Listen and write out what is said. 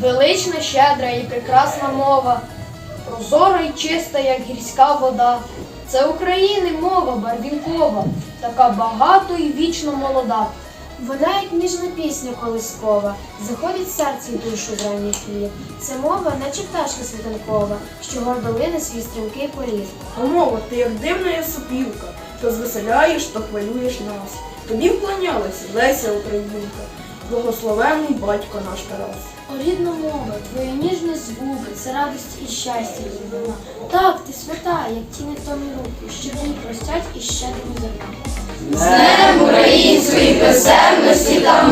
Велична, щедра і прекрасна мова, прозора і чиста, як гірська вода. Це України мова барвінкова, така багато і вічно молода. Вона, як ніжна пісня колискова, заходить в серце й душу в ранній хвілі. Це мова, наче пташка світанкова, що гордо лине свій стрімкий політ. О, мова, ти як дивна є сопілка, то звеселяєш, то хвилюєш нас. Тобі вклонялася Леся Українка, благословенний батько наш Тарас. О, рідна мова, твої ніжні звуки, це радість і щастя єдина. Так, ти свята, як ті невтомі руки, що тобі простять і щедрими зерна. З Днем української писемності та